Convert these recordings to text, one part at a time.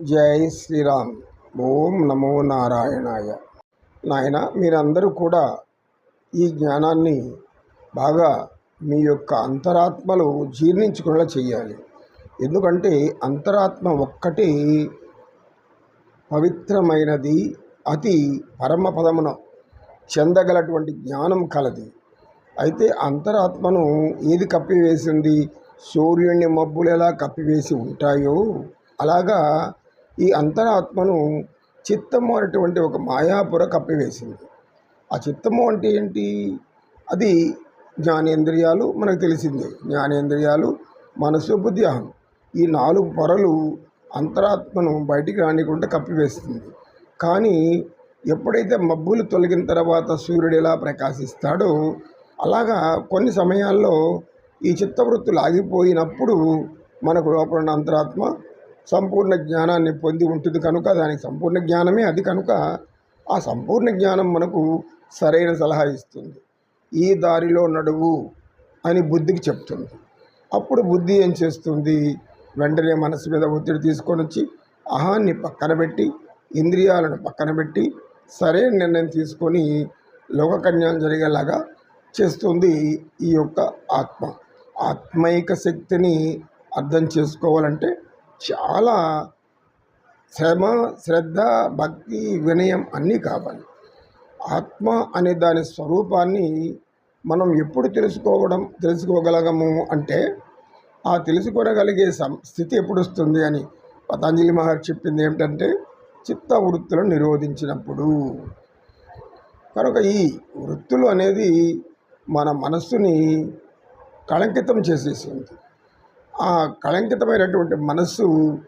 జై శ్రీరామ్. ఓం నమో నారాయణాయ. నాయన మీరందరూ కూడా ఈ జ్ఞానాన్ని బాగా మీ యొక్క అంతరాత్మలు జీర్ణించుకునేలా చేయాలి ఎందుకంటే అంతరాత్మ ఒక్కటి పవిత్రమైనది అతి పరమపదమున చెందగలటువంటి జ్ఞానం కలది. అయితే అంతరాత్మను ఏది కప్పివేసింది? సూర్యుని మబ్బులు ఎలా కప్పివేసి ఉంటాయో అలాగా ఈ అంతరాత్మను చిత్తము అనేటువంటి ఒక మాయాపుర కప్పివేసింది. ఆ చిత్తము అంటే ఏంటి? అది జ్ఞానేంద్రియాలు మనకు తెలిసిందే. జ్ఞానేంద్రియాలు మనసు బుద్ధి అహం. ఈ నాలుగు పొరలు అంతరాత్మను బయటికి రానికుండా కప్పివేస్తుంది. కానీ ఎప్పుడైతే మబ్బులు తొలగిన తర్వాత సూర్యుడు ఎలా ప్రకాశిస్తాడో అలాగా కొన్ని సమయాల్లో ఈ చిత్తవృత్తులు ఆగిపోయినప్పుడు మనకు లోపల ఉన్న అంతరాత్మ సంపూర్ణ జ్ఞానాన్ని పొంది ఉంటుంది కనుక దానికి సంపూర్ణ జ్ఞానమే అది కనుక ఆ సంపూర్ణ జ్ఞానం మనకు సరైన సలహా ఇస్తుంది. ఈ దారిలో నడువు అని బుద్ధికి చెప్తుంది. అప్పుడు బుద్ధి ఏం చేస్తుంది? వెంటనే మనసు మీద ఒత్తిడి తీసుకొని వచ్చి అహాన్ని పక్కన పెట్టి ఇంద్రియాలను పక్కన పెట్టి సరైన నిర్ణయం తీసుకొని లోకకన్యాయం జరిగేలాగా చేస్తుంది ఈ యొక్క ఆత్మ. ఆత్మైక శక్తిని అర్థం చేసుకోవాలంటే చాలా శ్రమ శ్రద్ధ భక్తి వినయం అన్నీ కావాలి. ఆత్మ అనే దాని స్వరూపాన్ని మనం ఎప్పుడు తెలుసుకోవడం తెలుసుకోగలగము అంటే ఆ తెలుసుకోగలిగే సం స్థితి ఎప్పుడు వస్తుంది అని పతంజలి మహర్షి చెప్పింది ఏమిటంటే చిత్త వృత్తులను నిరోధించినప్పుడు. కనుక ఈ వృత్తులు అనేది మన మనస్సుని కళంకితం చేసేసింది. ఆ కళంకితమైనటువంటి మనస్సు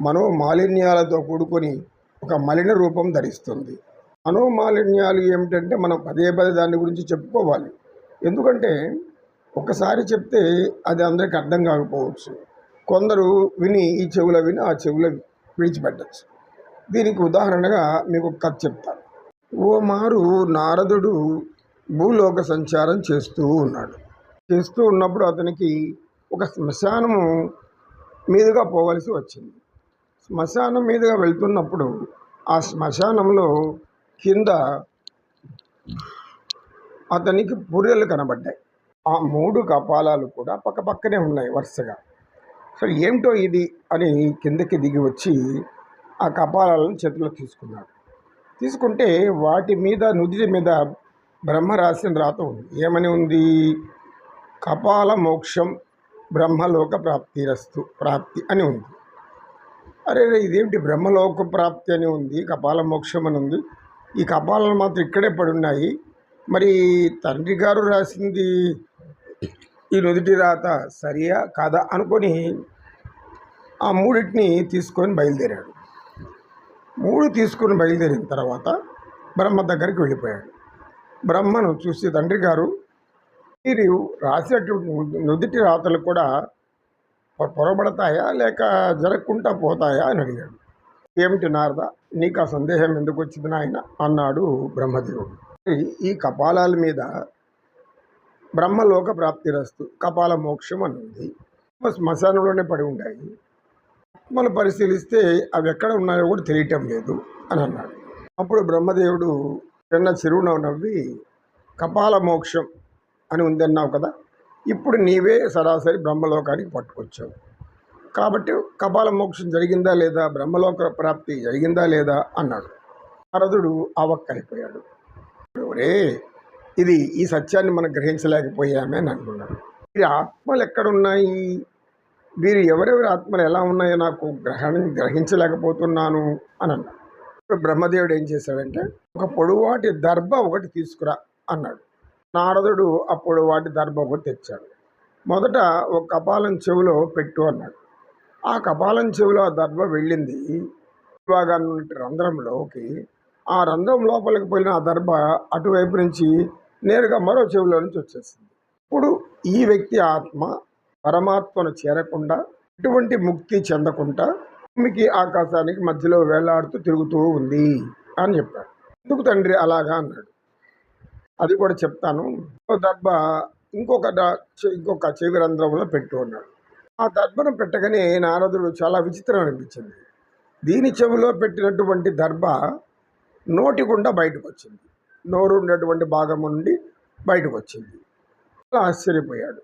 మనోమాలిన్యాలతో కూడుకొని ఒక మలిన రూపం ధరిస్తుంది. మనోమాలిన్యాలు ఏమిటంటే మనం పదే పదే దాని గురించి చెప్పుకోవాలి. ఎందుకంటే ఒకసారి చెప్తే అది అందరికి అర్థం కాకపోవచ్చు. కొందరు విని ఈ చెవుల విని ఆ చెవుల విడిచిపెట్టచ్చు. దీనికి ఉదాహరణగా మీకు కథ చెప్తాను. ఓ మారు నారదుడు భూలోక సంచారం చేస్తూ ఉన్నాడు. చేస్తూ ఉన్నప్పుడు అతనికి ఒక శ్మశానము మీదుగా పోవలసి వచ్చింది. శ్మశానం మీదుగా వెళ్తున్నప్పుడు ఆ శ్మశానంలో కింద అతనికి పుర్రెలు కనబడ్డాయి. ఆ మూడు కపాలాలు కూడా పక్క పక్కనే ఉన్నాయి వరుసగా. సో ఏమిటో ఇది? అని కిందకి దిగి వచ్చి ఆ కపాలాలను చేతిలో తీసుకున్నాడు. తీసుకుంటే వాటి మీద నుదిటి మీద బ్రహ్మ రాసిన రాత ఉంది. ఏమని ఉంది? కపాల మోక్షం బ్రహ్మలోక ప్రాప్తి రస్తు ప్రాప్తి అని ఉంది. అరే రే, ఇదేమిటి బ్రహ్మలోక ప్రాప్తి అని ఉంది కపాల మోక్షం అని ఉంది? ఈ కపాలాలు మాత్రం ఇక్కడే పడి ఉన్నాయి మరి తండ్రి గారు రాసింది ఈ నుదుటి రాత సరియా కాదా అనుకొని ఆ మూడింటిని తీసుకొని బయలుదేరాడు. మూడు తీసుకొని బయలుదేరిన తర్వాత బ్రహ్మ దగ్గరికి వెళ్ళిపోయాడు. బ్రహ్మను చూసి తండ్రి గారు మీరు రాసినటువంటి నుదిటి రాతలు కూడా పొరబడతాయా? లేక జరగకుండా పోతాయా అని అడిగాడు. ఏమిటి నారద? నీకు ఆ సందేహం ఎందుకు వచ్చింది నాయన? అన్నాడు బ్రహ్మదేవుడు. ఈ- కపాలాల మీద బ్రహ్మలోక ప్రాప్తి రస్తు కపాల మోక్షం అని ఉంది. శ్మశానంలోనే పడి ఉంటాయి ఆత్మలు పరిశీలిస్తే అవి ఎక్కడ ఉన్నాయో కూడా తెలియటం లేదు అని అన్నాడు. అప్పుడు బ్రహ్మదేవుడు చిన్న చిరునవ్వు నవ్వి కపాల మోక్షం అని ఉందన్నావు కదా ఇప్పుడు నీవే సరాసరి బ్రహ్మలోకానికి పట్టుకొచ్చావు. కాబట్టి కపాల మోక్షం జరిగిందా లేదా బ్రహ్మలోక ప్రాప్తి జరిగిందా లేదా అన్నాడు. నారదుడు అవక్కైపోయాడు. ఒరే ఇది ఈ సత్యాన్ని మనం గ్రహించలేకపోయామే అని అనుకున్నాడు. వీరి ఆత్మలు ఎక్కడున్నాయి? వీరు ఎవరెవరి ఆత్మలు ఎలా ఉన్నాయో నాకు గ్రహణం గ్రహించలేకపోతున్నాను అని అన్నాడు. బ్రహ్మదేవుడు ఏం చేశాడంటే ఒక పొడువాటి దర్భ ఒకటి తీసుకురా అన్నాడు. నారదుడు అప్పుడు వాటి దర్భ తెచ్చాడు. మొదట ఒక కపాలం చెవిలో పెట్టు అన్నాడు. ఆ కపాలం చెవిలో ఆ దర్భ వెళ్ళింది. భాగాన్ని ఉన్న రంధ్రంలోకి ఆ రంధ్రం లోపలికి పోయిన ఆ దర్భ అటువైపు నుంచి నేరుగా మరో చెవిలో నుంచి వచ్చేసింది. ఇప్పుడు ఈ వ్యక్తి ఆత్మ పరమాత్మను చేరకుండా ఎటువంటి ముక్తి చెందకుండా భూమికి ఆకాశానికి మధ్యలో వేలాడుతూ తిరుగుతూ ఉంది అని చెప్పాడు. ఎందుకు తండ్రి అలాగా అన్నాడు? అది కూడా చెప్తాను. ఓ దర్భ ఇంకొక ఇంకొక చెవి రంధ్రంలో పెట్టు అన్నాడు. ఆ దర్భను పెట్టగానే నారదుడు చాలా విచిత్రం అనిపించింది. దీని చెవిలో పెట్టినటువంటి దర్భ నోటి గుండా బయటకు వచ్చింది నోరు ఉన్నటువంటి భాగం నుండి బయటకు వచ్చింది అలా ఆశ్చర్యపోయాడు.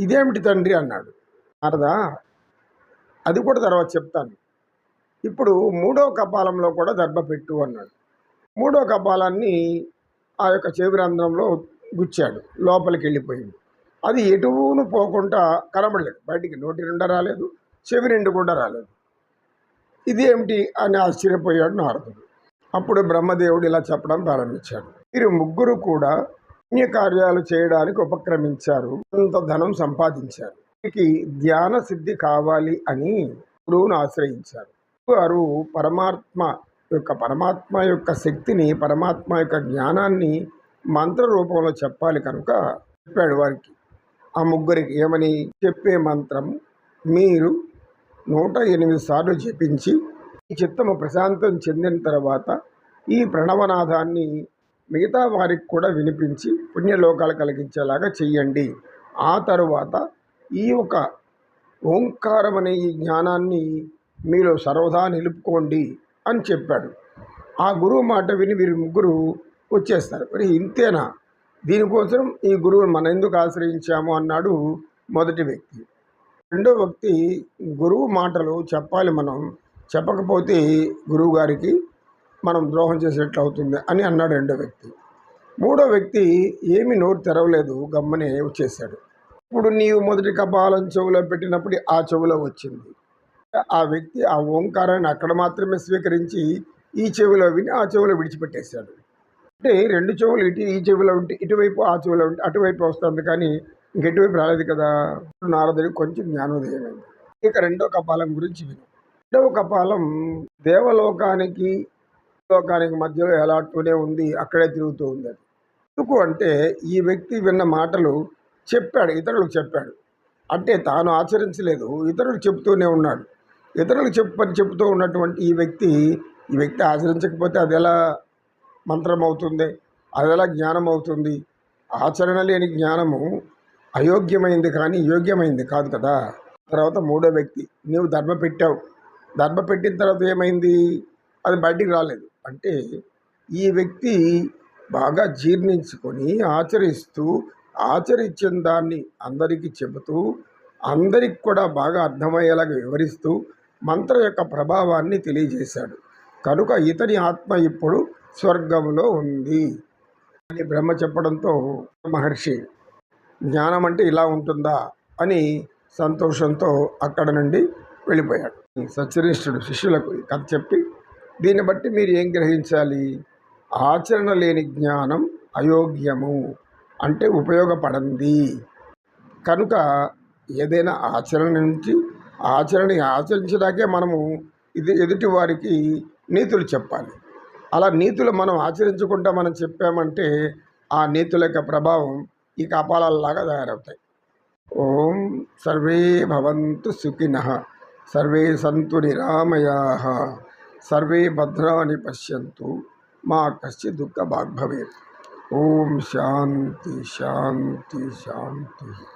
ఇదేమిటి తండ్రి? అన్నాడు. నారదా అది కూడా తర్వాత చెప్తాను. ఇప్పుడు మూడో కపాలంలో కూడా దర్భ పెట్టు అన్నాడు. మూడో కపాలాన్ని ఆ యొక్క చెవి రంధ్రంలో గుచ్చాడు లోపలికి వెళ్ళిపోయింది అది ఎటువును పోకుండా కనబడలేదు. బయటికి నోటి నిండా రాలేదు చెవి నిండు కూడా రాలేదు. ఇదేమిటి అని ఆశ్చర్యపోయాడు నారదుడు. అప్పుడు బ్రహ్మదేవుడు ఇలా చెప్పడం ప్రారంభించాడు. వీరు ముగ్గురు కూడా పుణ్యకార్యాలు చేయడానికి ఉపక్రమించారు అంత ధనం సంపాదించారు. వీరికి ధ్యాన సిద్ధి కావాలి అని గురువును ఆశ్రయించారు. వారు పరమాత్మ యొక్క పరమాత్మ యొక్క శక్తిని పరమాత్మ యొక్క జ్ఞానాన్ని మంత్ర రూపంలో చెప్పాలి కనుక చెప్పాడు వారికి. ఆ ముగ్గురికి ఏమని? చెప్పే మంత్రం మీరు నూట ఎనిమిది సార్లు జపించి ఈ చిత్తము ప్రశాంతం చెందిన తర్వాత ఈ ప్రణవనాదాన్ని మిగతా వారికి కూడా వినిపించి పుణ్యలోకాలు కలిగించేలాగా చెయ్యండి. ఆ తరువాత ఈ ఒక ఓంకారం అనే ఈ జ్ఞానాన్ని మీలో సర్వదా నిలుపుకోండి. అని చెప్పాడు. ఆ గురువు మాట విని వీరు ముగ్గురు వచ్చేస్తారు. మరి ఇంతేనా? దీనికోసం ఈ గురువుని మనం ఎందుకు ఆశ్రయించాము అన్నాడు మొదటి వ్యక్తి. రెండో వ్యక్తి గురువు మాటలు చెప్పాలి మనం చెప్పకపోతే గురువు గారికి మనం ద్రోహం చేసినట్లు అవుతుంది అని అన్నాడు రెండో వ్యక్తి. మూడో వ్యక్తి ఏమీ నోరు తెరవలేదు గమ్మనే వచ్చేసాడు ఇప్పుడు నీవు మొదటి కపాలం చెవులో పెట్టినప్పుడు ఆ చెవులో వచ్చింది. ఆ వ్యక్తి ఆ ఓంకారాన్ని అక్కడ మాత్రమే స్వీకరించి ఈ చెవిలో విని ఆ చెవిలో విడిచిపెట్టేశాడు. అంటే రెండు చెవులు ఇటు ఈ చెవిలో ఉంటే ఇటువైపు ఆ చెవిలో ఉంటే అటువైపు వస్తుంది కానీ ఇంకెటువైపు రాలేదు కదా. నారదుడికి కొంచెం జ్ఞానోదయమైంది ఇక రెండో కపాలం గురించి విను. రెండవ కపాలం దేవలోకానికి లోకానికి మధ్యలో ఎలాడుతూనే ఉంది అక్కడే తిరుగుతూ ఉంది అది. ఎందుకు అంటే ఈ వ్యక్తి విన్న మాటలు చెప్పాడు ఇతరులకు చెప్పాడు. అంటే తాను ఆచరించలేదు ఇతరులు చెప్తూనే ఉన్నాడు. ఇతరులకు చెప్పని చెబుతూ ఉన్నటువంటి ఈ వ్యక్తి ఈ వ్యక్తి ఆచరించకపోతే అది ఎలా మంత్రం అవుతుంది అది ఎలా జ్ఞానం అవుతుంది ఆచరణ లేని జ్ఞానము అయోగ్యమైంది కానీ యోగ్యమైంది కాదు కదా. తర్వాత మూడో వ్యక్తి నీవు ధర్మ పెట్టావు. ధర్మ పెట్టిన తర్వాత ఏమైంది? అది బయటికి రాలేదు. అంటే ఈ వ్యక్తి బాగా జీర్ణించుకొని ఆచరిస్తూ ఆచరించిన దాన్ని అందరికీ చెబుతూ అందరికి కూడా బాగా అర్థమయ్యేలాగా వివరిస్తూ మంత్రం యొక్క ప్రభావాన్ని తెలియజేశాడు. కనుక ఇతని ఆత్మ ఇప్పుడు స్వర్గంలో ఉంది అని బ్రహ్మ చెప్పడంతో మహర్షి జ్ఞానం అంటే ఇలా ఉంటుందా? అని సంతోషంతో అక్కడ నుండి వెళ్ళిపోయాడు. సత్యనిష్ఠుడు శిష్యులకు కథ చెప్పి దీన్ని బట్టి మీరు ఏం గ్రహించాలి? ఆచరణ లేని జ్ఞానం అయోగ్యము అంటే ఉపయోగపడంది. కనుక ఏదైనా ఆచరణ నుంచి ఆచరణ ఆచరించడాకే మనము ఇది ఎదుటి వారికి నీతులు చెప్పాలి. అలా నీతులు మనం ఆచరించకుండా మనం చెప్పామంటే ఆ నీతుల యొక్క ప్రభావం ఈ కపాలాల్లాగా తయారవుతాయి. ఓం సర్వే భవంతు సుఖిన సర్వే సంతు నిరామయా సర్వే భద్రాని పశ్యంతు మా కశ్చి దుఃఖ భాగ్భవేత్. ఓం శాంతి శాంతి శాంతి.